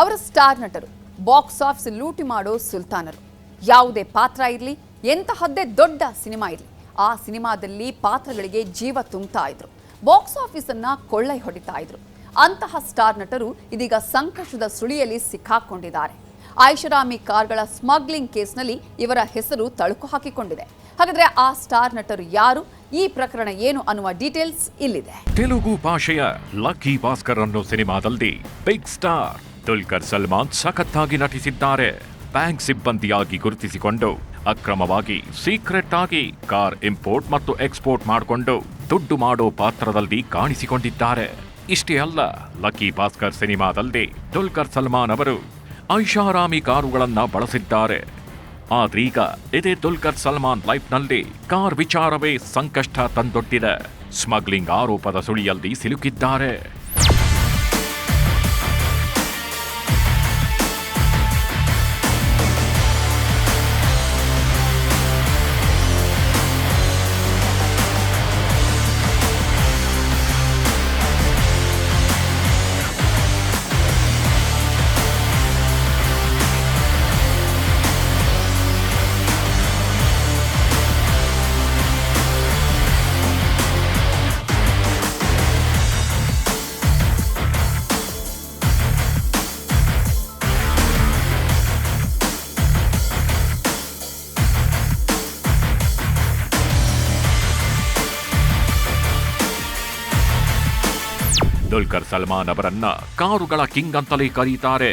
ಅವರ ಸ್ಟಾರ್ ನಟರು, box office ಲೂಟಿ ಮಾಡೋ ಸುಲ್ತಾನರು. ಯಾವುದೇ ಪಾತ್ರ ಇರಲಿ, ಎಂತಹದ್ದೇ ದೊಡ್ಡ ಸಿನಿಮಾ ಇರಲಿ, ಆ ಸಿನಿಮಾದಲ್ಲಿ ಪಾತ್ರಗಳಿಗೆ ಜೀವ ತುಂಬ್ತಾ ಇದ್ರು. ಬಾಕ್ಸ್ ಆಫೀಸ್ ಕೊಳ್ಳೆ ಕೊಳ್ಳೈ ಹೊಡಿತಾ ಇದ್ರು. ಅಂತಹ ಸ್ಟಾರ್ ನಟರು ಇದೀಗ ಸಂಕಷ್ಟದ ಸುಳಿಯಲ್ಲಿ ಸಿಕ್ಕಾಕೊಂಡಿದ್ದಾರೆ. ಐಷಾರಾಮಿ ಕಾರ್ಗಳ ಸ್ಮಗ್ಲಿಂಗ್ ಕೇಸ್ನಲ್ಲಿ ಇವರ ಹೆಸರು ತಳುಕು ಹಾಕಿಕೊಂಡಿದೆ. ಹಾಗಾದ್ರೆ ಆ ಸ್ಟಾರ್ ನಟರು ಯಾರು? ಈ ಪ್ರಕರಣ ಏನು ಅನ್ನುವ ಡೀಟೇಲ್ಸ್ ಇಲ್ಲಿದೆ. ತೆಲುಗು ಭಾಷೆಯ ಲಕ್ಕಿ ಭಾಸ್ಕರ್ ಅನ್ನೋ ಸಿನಿಮಾದಲ್ಲಿ ಬಿಗ್ ಸ್ಟಾರ್. ದುಲ್ಕರ್ ಸಲ್ಮಾನ್ ಸಖತ್ತಾಗಿ ನಟಿಸಿದ್ದಾರೆ. ಬ್ಯಾಂಕ್ ಸಿಬ್ಬಂದಿಯಾಗಿ ಗುರುತಿಸಿಕೊಂಡು, ಅಕ್ರಮವಾಗಿ, ಸೀಕ್ರೆಟ್ ಆಗಿ ಕಾರ್ ಇಂಪೋರ್ಟ್ ಮತ್ತು ಎಕ್ಸ್ಪೋರ್ಟ್ ಮಾಡಿಕೊಂಡು ದುಡ್ಡು ಮಾಡೋ ಪಾತ್ರದಲ್ಲಿ ಕಾಣಿಸಿಕೊಂಡಿದ್ದಾರೆ. ಇಷ್ಟೇ ಅಲ್ಲ, ಲಕ್ಕಿ ಭಾಸ್ಕರ್ ಸಿನಿಮಾದಲ್ಲಿ ದುಲ್ಕರ್ ಸಲ್ಮಾನ್ ಅವರು ಐಷಾರಾಮಿ ಕಾರುಗಳನ್ನ ಬಳಸಿದ್ದಾರೆ. ಆದ್ರೀಗ ಇದೇ ದುಲ್ಕರ್ ಸಲ್ಮಾನ್ ಲೈಫ್ನಲ್ಲಿ ಕಾರ್ ವಿಚಾರವೇ ಸಂಕಷ್ಟ ತಂದೊಡ್ಡಿದೆ. ಸ್ಮಗ್ಲಿಂಗ್ ಆರೋಪದ ಸುಳಿಯಲ್ಲಿ ಸಿಲುಕಿದ್ದಾರೆ. ದುಲ್ಕರ್ ಸಲ್ಮಾನ್ ಅವರನ್ನ ಕಾರುಗಳ ಕಿಂಗ್ ಅಂತಲೇ ಕರೀತಾರೆ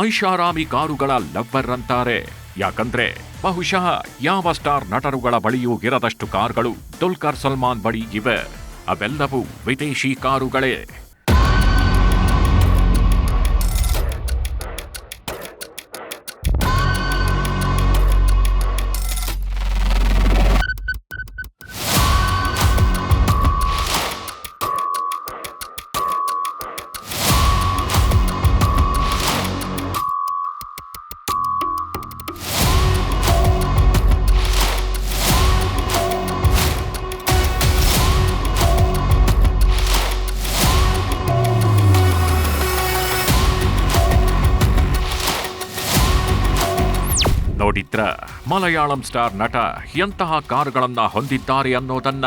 ಐಷಾರಾಮಿ ಕಾರುಗಳ ಲವ್ವರ್ ಅಂತಾರೆ ಯಾಕಂದ್ರೆ ಬಹುಶಃ ಯಾವ ಸ್ಟಾರ್ ನಟರುಗಳ ಬಳಿಯೂ ಇರದಷ್ಟು ಕಾರ್ಗಳು ದುಲ್ಕರ್ ಸಲ್ಮಾನ್ ಬಳಿ ಇವೆ ಅವೆಲ್ಲವೂ ವಿದೇಶಿ ಕಾರುಗಳೇ ನೋಡಿದ್ರ ಮಲಯಾಳಂ ಸ್ಟಾರ್ ನಟ ಎಂತಹ ಕಾರ್ಗಳನ್ನ ಹೊಂದಿದ್ದಾರೆ ಅನ್ನೋದನ್ನ.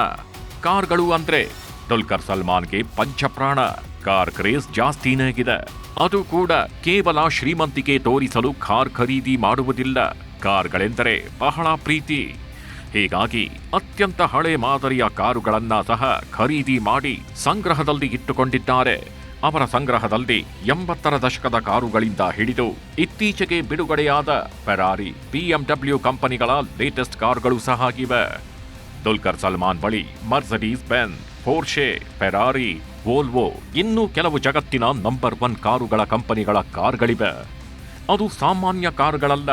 ಕಾರ್ಗಳು ಅಂದ್ರೆ ದುಲ್ಕರ್ ಸಲ್ಮಾನ್ಗೆ ಪಂಚಪ್ರಾಣ. ಕಾರ್ ಕ್ರೇಜ್ ಜಾಸ್ತಿನೇ ಅದು ಕೂಡ ಕೇವಲ ಶ್ರೀಮಂತಿಕೆ ತೋರಿಸಲು ಕಾರ್ ಖರೀದಿ ಮಾಡುವುದಿಲ್ಲ. ಕಾರ್ಗಳೆಂದರೆ ಬಹಳ ಪ್ರೀತಿ. ಹೀಗಾಗಿ ಅತ್ಯಂತ ಹಳೆ ಮಾದರಿಯ ಕಾರುಗಳನ್ನ ಸಹ ಖರೀದಿ ಮಾಡಿ ಸಂಗ್ರಹದಲ್ಲಿ ಇಟ್ಟುಕೊಂಡಿದ್ದಾರೆ. ಅವರ ಸಂಗ್ರಹದಲ್ಲಿ ಎಂಬತ್ತರ ದಶಕದ ಕಾರುಗಳಿಂದ ಹಿಡಿದು ಇತ್ತೀಚೆಗೆ ಬಿಡುಗಡೆಯಾದ ಫೆರಾರಿ ಬಿಎಂಡಬ್ಲ್ಯೂ ಕಂಪನಿಗಳ ಲೇಟೆಸ್ಟ್ ಕಾರುಗಳು ಸಹ ಇವೆ ದುಲ್ಕರ್ ಸಲ್ಮಾನ್ ಬಳಿ Mercedes Benz Porsche Ferrari Volvo ಇನ್ನೂ ಕೆಲವು ಜಗತ್ತಿನ ನಂಬರ್ ಒನ್ ಕಾರುಗಳ ಕಂಪನಿಗಳ ಕಾರ್ಗಳಿವೆ. ಅದು ಸಾಮಾನ್ಯ ಕಾರುಗಳಲ್ಲ.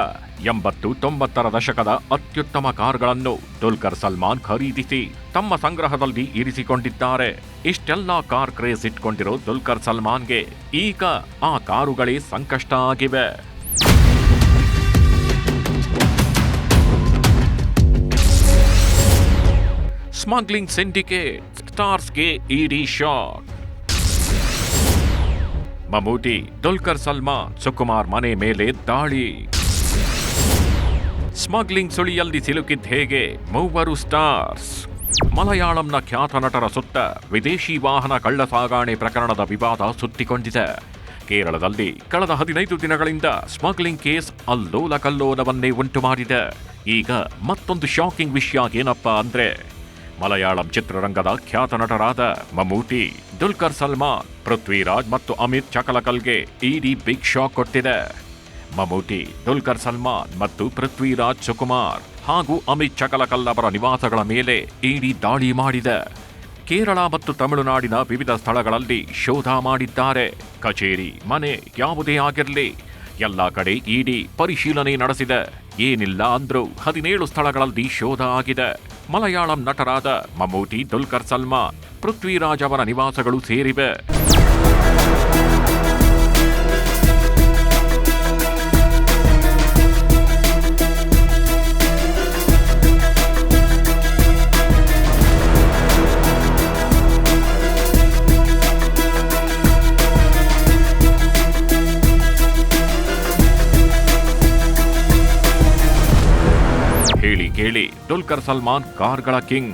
ಎಂಬತ್ತು ತೊಂಬತ್ತರ ದಶಕದ ಅತ್ಯುತ್ತಮ ಕಾರುಗಳನ್ನು ದುಲ್ಕರ್ ಸಲ್ಮಾನ್ ಖರೀದಿಸಿ ತಮ್ಮ ಸಂಗ್ರಹದಲ್ಲಿ ಇರಿಸಿಕೊಂಡಿದ್ದಾರೆ. ಇಷ್ಟೆಲ್ಲ ಕಾರ್ ಕ್ರೇಜ್ ಇಟ್ಕೊಂಡಿರೋ ದುಲ್ಕರ್ ಸಲ್ಮಾನ್ಗೆ ಈಗ ಆ ಕಾರುಗಳೇ ಸಂಕಷ್ಟ ಆಗಿವೆ ಸ್ಮಗ್ಲಿಂಗ್ ಸಿಂಡಿಕೇಟ್ ಸ್ಟಾರ್ಸ್ಗೆ ಇಡಿ ಶಾಕ್ ಮಮೂಟಿ, ದುಲ್ಕರ್ ಸಲ್ಮಾನ್ ಸುಕುಮಾರ್ ಮನೆ ಮೇಲೆ ದಾಳಿ. ಸ್ಮಗ್ಲಿಂಗ್ ಸುಳಿಯಲ್ಲಿ ಸಿಲುಕಿದ್ದ ಹೇಗೆ? ಮೂವರು ಸ್ಟಾರ್ಸ್. ಮಲಯಾಳಂನ ಖ್ಯಾತ ನಟರ ಸುತ್ತ ವಿದೇಶಿ ವಾಹನ ಕಳ್ಳ ಸಾಗಾಣೆ ಪ್ರಕರಣದ ವಿವಾದ ಸುತ್ತಿಕೊಂಡಿದೆ. ಕೇರಳದಲ್ಲಿ ಕಳೆದ ಹದಿನೈದು ದಿನಗಳಿಂದ ಸ್ಮಗ್ಲಿಂಗ್ ಕೇಸ್ ಅಲ್ಲೋಲ ಕಲ್ಲೋಲವನ್ನೇ ಉಂಟು ಮಾಡಿದೆ ಈಗ ಮತ್ತೊಂದು ಶಾಕಿಂಗ್ ವಿಷಯ ಏನಪ್ಪಾ ಅಂದ್ರೆ ಮಲಯಾಳಂ ಚಿತ್ರರಂಗದ ಖ್ಯಾತ ನಟರಾದ ಮಮೂಟಿ, ದುಲ್ಕರ್ ಸಲ್ಮಾನ್, ಪೃಥ್ವಿರಾಜ್ ಮತ್ತು ಅಮಿತ್ ಚಕಲಕಲ್ಗೆ ಇಡಿ ಬಿಗ್ ಶಾಕ್ ಕೊಟ್ಟಿದೆ. ಮಮೂಟಿ, ದುಲ್ಕರ್ ಸಲ್ಮಾನ್ ಮತ್ತು ಪೃಥ್ವಿರಾಜ್ ಸುಕುಮಾರ್ ಹಾಗೂ ಅಮಿತ್ ಚಕಲಕಲ್ ಅವರ ನಿವಾಸಗಳ ಮೇಲೆ ಇಡಿ ದಾಳಿ ಮಾಡಿದೆ. ಕೇರಳ ಮತ್ತು ತಮಿಳುನಾಡಿನ ವಿವಿಧ ಸ್ಥಳಗಳಲ್ಲಿ ಶೋಧ ಮಾಡಿದ್ದಾರೆ. ಕಚೇರಿ, ಮನೆ ಯಾವುದೇ ಆಗಿರಲಿ, ಎಲ್ಲ ಕಡೆ ಇಡಿ ಪರಿಶೀಲನೆ ನಡೆಸಿದೆ. ಏನಿಲ್ಲ ಅಂದ್ರೂ ಹದಿನೇಳು ಸ್ಥಳಗಳಲ್ಲಿ ಶೋಧ ಆಗಿದೆ. ಮಲಯಾಳಂ ನಟರಾದ ಮಮ್ಮೂಟಿ ದುಲ್ಕರ್ ಸಲ್ಮಾನ್ ಪೃಥ್ವಿರಾಜ್ ಅವರ ನಿವಾಸಗಳು ಸೇರಿವೆ. ಹೇಳಿ ದುಲ್ಕರ್ ಸಲ್ಮಾನ್ ಕಾರ್ಗಳ ಕಿಂಗ್.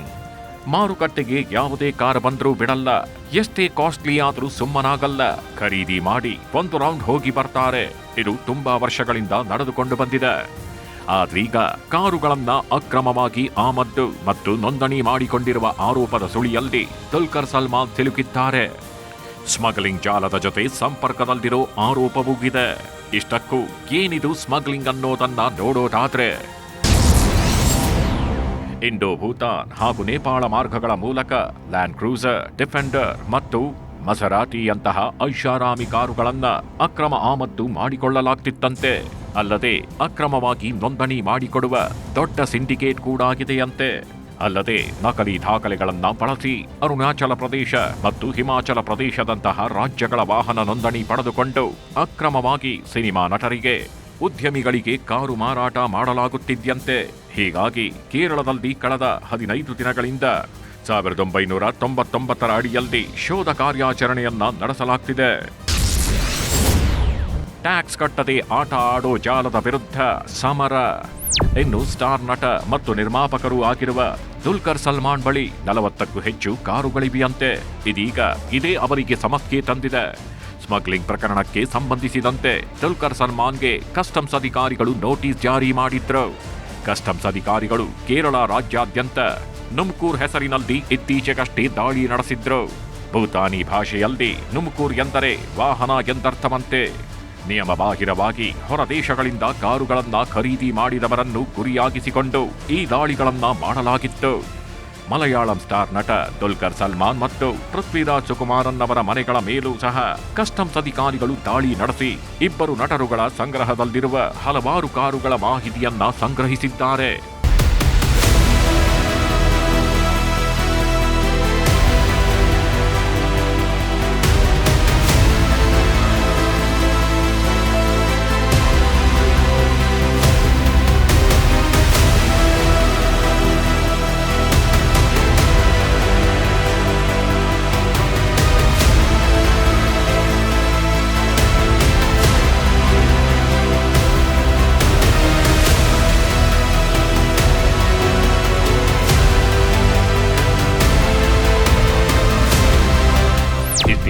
ಮಾರುಕಟ್ಟೆಗೆ ಯಾವುದೇ ಕಾರ್ ಬಂದರೂ ಬಿಡಲ್ಲ, ಎಷ್ಟೇ ಕಾಸ್ಟ್ಲಿ ಆದ್ರೂ ಸುಮ್ಮನಾಗಲ್ಲ. ಖರೀದಿ ಮಾಡಿ ಒಂದು ರೌಂಡ್ ಹೋಗಿ ಬರ್ತಾರೆ. ಇದು ತುಂಬಾ ವರ್ಷಗಳಿಂದ ನಡೆದುಕೊಂಡು ಬಂದಿದೆ. ಆದ್ರೀಗ ಕಾರುಗಳನ್ನ ಅಕ್ರಮವಾಗಿ ಆಮದ್ದು ಮತ್ತು ನೋಂದಣಿ ಮಾಡಿಕೊಂಡಿರುವ ಆರೋಪದ ಸುಳಿಯಲ್ಲಿ ದುಲ್ಕರ್ ಸಲ್ಮಾನ್ ಸಿಲುಕಿದ್ದಾರೆ. ಸ್ಮಗ್ಲಿಂಗ್ ಜಾಲದ ಜೊತೆ ಸಂಪರ್ಕದಲ್ಲಿರೋ ಆರೋಪವೂ ಇದೆ. ಇಷ್ಟಕ್ಕೂ ಏನಿದು ಸ್ಮಗ್ಲಿಂಗ್ ಅನ್ನೋದನ್ನ ನೋಡೋದಾದ್ರೆ ಇಂಡೋ, ಭೂತಾನ್ ಹಾಗೂ ನೇಪಾಳ ಮಾರ್ಗಗಳ ಮೂಲಕ ಲ್ಯಾಂಡ್ ಕ್ರೂಸರ್, ಡಿಫೆಂಡರ್ ಮತ್ತು ಮಸರಾಟಿಯಂತಹ ಐಷಾರಾಮಿ ಕಾರುಗಳನ್ನು ಅಕ್ರಮ ಆಮದು ಮಾಡಿಕೊಳ್ಳಲಾಗ್ತಿತ್ತಂತೆ. ಅಲ್ಲದೆ ಅಕ್ರಮವಾಗಿ ನೋಂದಣಿ ಮಾಡಿಕೊಡುವ ದೊಡ್ಡ ಸಿಂಡಿಕೇಟ್ ಕೂಡ ಆಗಿದೆಯಂತೆ. ಅಲ್ಲದೆ ನಕಲಿ ದಾಖಲೆಗಳನ್ನು ಬಳಸಿ ಅರುಣಾಚಲ ಪ್ರದೇಶ ಮತ್ತು ಹಿಮಾಚಲ ಪ್ರದೇಶದಂತಹ ರಾಜ್ಯಗಳ ವಾಹನ ನೋಂದಣಿ ಪಡೆದುಕೊಂಡು ಅಕ್ರಮವಾಗಿ ಸಿನಿಮಾ ನಟರಿಗೆ ಉದ್ಯಮಿಗಳಿಗೆ ಕಾರು ಮಾರಾಟ ಮಾಡಲಾಗುತ್ತಿದ್ಯಂತೆ. ಹೀಗಾಗಿ ಕೇರಳದಲ್ಲಿ ಕಳೆದ ಹದಿನೈದು ದಿನಗಳಿಂದ ಸಾವಿರದ ಒಂಬೈನೂರ ತೊಂಬತ್ತೊಂಬತ್ತರ ಅಡಿಯಲ್ಲಿ ಶೋಧ ಕಾರ್ಯಾಚರಣೆಯನ್ನ ನಡೆಸಲಾಗ್ತಿದೆ. ಟ್ಯಾಕ್ಸ್ ಕಟ್ಟದೆ ಆಟ ಆಡೋ ಜಾಲದ ವಿರುದ್ಧ ಸಮರ. ಇನ್ನು ಸ್ಟಾರ್ ನಟ ಮತ್ತು ನಿರ್ಮಾಪಕರು ಆಗಿರುವ ದುಲ್ಕರ್ ಸಲ್ಮಾನ್ ಬಳಿ ನಲವತ್ತಕ್ಕೂ ಹೆಚ್ಚು ಕಾರುಗಳಿವೆಯಂತೆ. ಇದೀಗ ಇದೇ ಅವರಿಗೆ ಸಮಸ್ಯೆ ತಂದಿದೆ. ಸ್ಮಗ್ಲಿಂಗ್ ಪ್ರಕರಣಕ್ಕೆ ಸಂಬಂಧಿಸಿದಂತೆ ದುಲ್ಕರ್ ಸಲ್ಮಾನ್ಗೆ ಕಸ್ಟಮ್ಸ್ ಅಧಿಕಾರಿಗಳು ನೋಟಿಸ್ ಜಾರಿ ಮಾಡಿದ್ರು. ಕಸ್ಟಮ್ಸ್ ಅಧಿಕಾರಿಗಳು ಕೇರಳ ರಾಜ್ಯಾದ್ಯಂತ ನುಮ್ಕೂರ್ ಹೆಸರಿನಲ್ಲಿ ಇತ್ತೀಚೆಗಷ್ಟೇ ದಾಳಿ ನಡೆಸಿದ್ರು. ಭೂತಾನಿ ಭಾಷೆಯಲ್ಲಿ ನುಮ್ಕೂರ್ ಎಂದರೆ ವಾಹನ ಎಂದರ್ಥವಂತೆ. ನಿಯಮಬಾಹಿರವಾಗಿ ಹೊರ ದೇಶಗಳಿಂದ ಕಾರುಗಳನ್ನ ಖರೀದಿ ಮಾಡಿದವರನ್ನು ಗುರಿಯಾಗಿಸಿಕೊಂಡು ಈ ದಾಳಿಗಳನ್ನ ಮಾಡಲಾಗಿತ್ತು. ಮಲಯಾಳಂ ಸ್ಟಾರ್ ನಟ ದುಲ್ಕರ್ ಸಲ್ಮಾನ್ ಮತ್ತು ಪೃಥ್ವಿರಾಜ್ ಸುಕುಮಾರನ್ ಅವರ ಮನೆಗಳ ಮೇಲೂ ಸಹ ಕಸ್ಟಮ್ಸ್ ಅಧಿಕಾರಿಗಳು ದಾಳಿ ನಡೆಸಿ ಇಬ್ಬರು ನಟರುಗಳ ಸಂಗ್ರಹದಲ್ಲಿರುವ ಹಲವಾರು ಕಾರುಗಳ ಮಾಹಿತಿಯನ್ನ ಸಂಗ್ರಹಿಸಿದ್ದಾರೆ.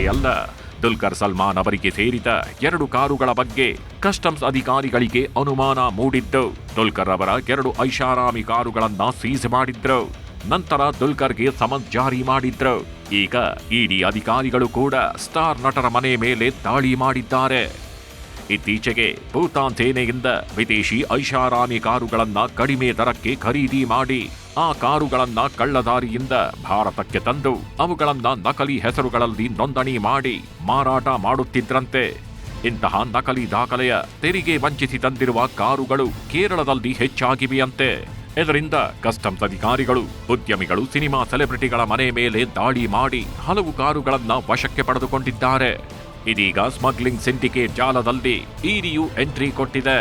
ಅಲ್ಲ. ದುಲ್ಕರ್ ಸಲ್ಮಾನ್ ಅವರಿಗೆ ಸೇರಿದ ಎರಡು ಕಾರುಗಳ ಬಗ್ಗೆ ಕಸ್ಟಮ್ಸ್ ಅಧಿಕಾರಿಗಳಿಗೆ ಅನುಮಾನ ಮೂಡಿದ್ದು, ದುಲ್ಕರ್ ಅವರ ಎರಡು ಐಷಾರಾಮಿ ಕಾರುಗಳನ್ನ ಸೀಸ್ ಮಾಡಿದ್ರು. ನಂತರ ದುಲ್ಕರ್ಗೆ ಸಮನ್ಸ್ ಜಾರಿ ಮಾಡಿದ್ರು. ಈಗ ಇಡಿ ಅಧಿಕಾರಿಗಳು ಕೂಡ ಸ್ಟಾರ್ ನಟರ ಮನೆ ಮೇಲೆ ದಾಳಿ ಮಾಡಿದ್ದಾರೆ. ಇತ್ತೀಚೆಗೆ ಭೂತಾನ್ ಸೇನೆಯಿಂದ ವಿದೇಶಿ ಐಷಾರಾಮಿ ಕಾರುಗಳನ್ನ ಕಡಿಮೆ ದರಕ್ಕೆ ಖರೀದಿ ಮಾಡಿ, ಆ ಕಾರುಗಳನ್ನ ಕಳ್ಳದಾರಿಯಿಂದ ಭಾರತಕ್ಕೆ ತಂದು, ಅವುಗಳನ್ನ ನಕಲಿ ಹೆಸರುಗಳಲ್ಲಿ ನೋಂದಣಿ ಮಾಡಿ ಮಾರಾಟ ಮಾಡುತ್ತಿದ್ರಂತೆ. ಇಂತಹ ನಕಲಿ ದಾಖಲೆಯ ತೆರಿಗೆ ವಂಚಿಸಿ ತಂದಿರುವ ಕಾರುಗಳು ಕೇರಳದಲ್ಲಿ ಹೆಚ್ಚಾಗಿವೆಯಂತೆ. ಇದರಿಂದ ಕಸ್ಟಮ್ಸ್ ಅಧಿಕಾರಿಗಳು, ಉದ್ಯಮಿಗಳು, ಸಿನಿಮಾ ಸೆಲೆಬ್ರಿಟಿಗಳ ಮನೆ ಮೇಲೆ ದಾಳಿ ಮಾಡಿ ಹಲವು ಕಾರುಗಳನ್ನ ವಶಕ್ಕೆ ಪಡೆದುಕೊಂಡಿದ್ದಾರೆ. ಇದೀಗ ಸ್ಮಗ್ಲಿಂಗ್ ಸಿಂಡಿಕೇಟ್ ಜಾಲದಲ್ಲಿ ಈರಿಯು ಎಂಟ್ರಿ ಕೊಟ್ಟಿದೆ.